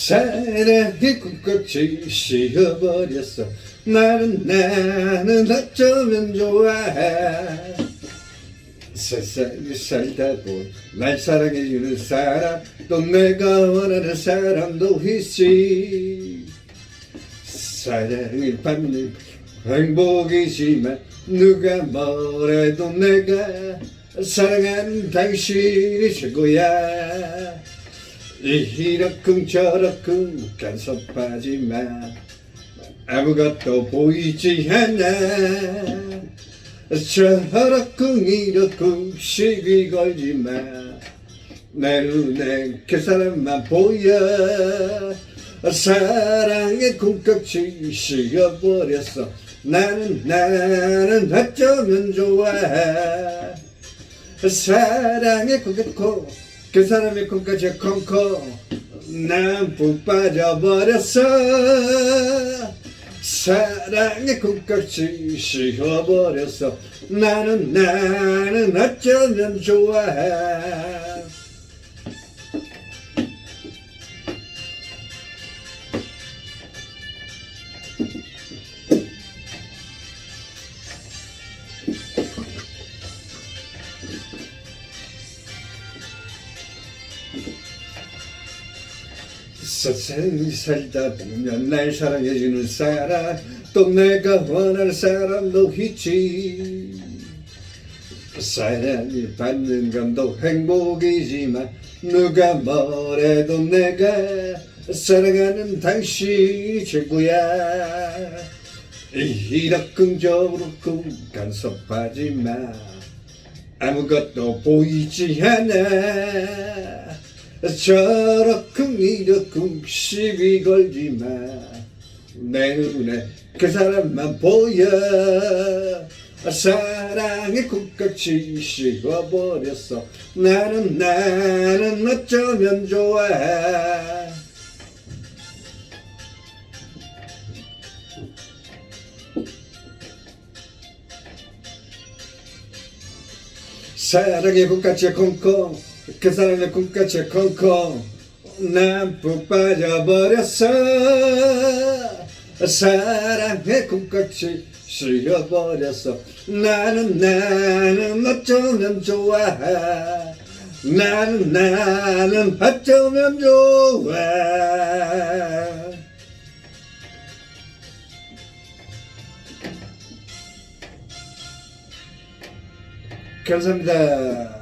사랑의 꿈같이 식어버렸어. 나는 나는 어쩌면 좋아. 세상에 살다 보날 사랑해주는 사람 또 내가 원하는 사람도 있지. 사랑을 받는 행복이지만 누가 뭐래도 내가 사랑하는 당신이 최고야 이러쿵 저러쿵 간섭 하지마 아무것도 보이지 않아 저러쿵 이러쿵 시비 걸지마 내 눈에 그 사람만 보여. 사랑의 꿈깍지 식어버렸어. 나는 나는 어쩌면 좋아. 사랑의 꿈깍고 그 사람의 꿈까지 콩콩 난푹 빠져버렸어. 사랑의 꿈깍지 식어버렸어. 나는 나는 어쩌면 좋아 세상이 살다 보면 날 사랑해주는 사람 또 내가 원하는 사람도 있지. 사랑을 받는 건도 행복이지만 누가 뭐래도 내가 사랑하는 당신이 최고야. 이러쿵 저러쿵 간섭하지 마 아무것도 보이지 않아 저러쿵 이러쿵 시비 걸지 마. 내 눈에 그 사람만 보여. 사랑의 꿈같이 식어버렸어. 나는 나는 어쩌면 좋아. 사랑의 꿈같이 콩콩 그 사랑의 꿈같이 콩콩 난 푹 빠져버렸어. 사랑의 꿈같이 식어버렸어. 나는 나는 어쩌면 좋아. 나는 나는 어쩌면 좋아. 감사합니다.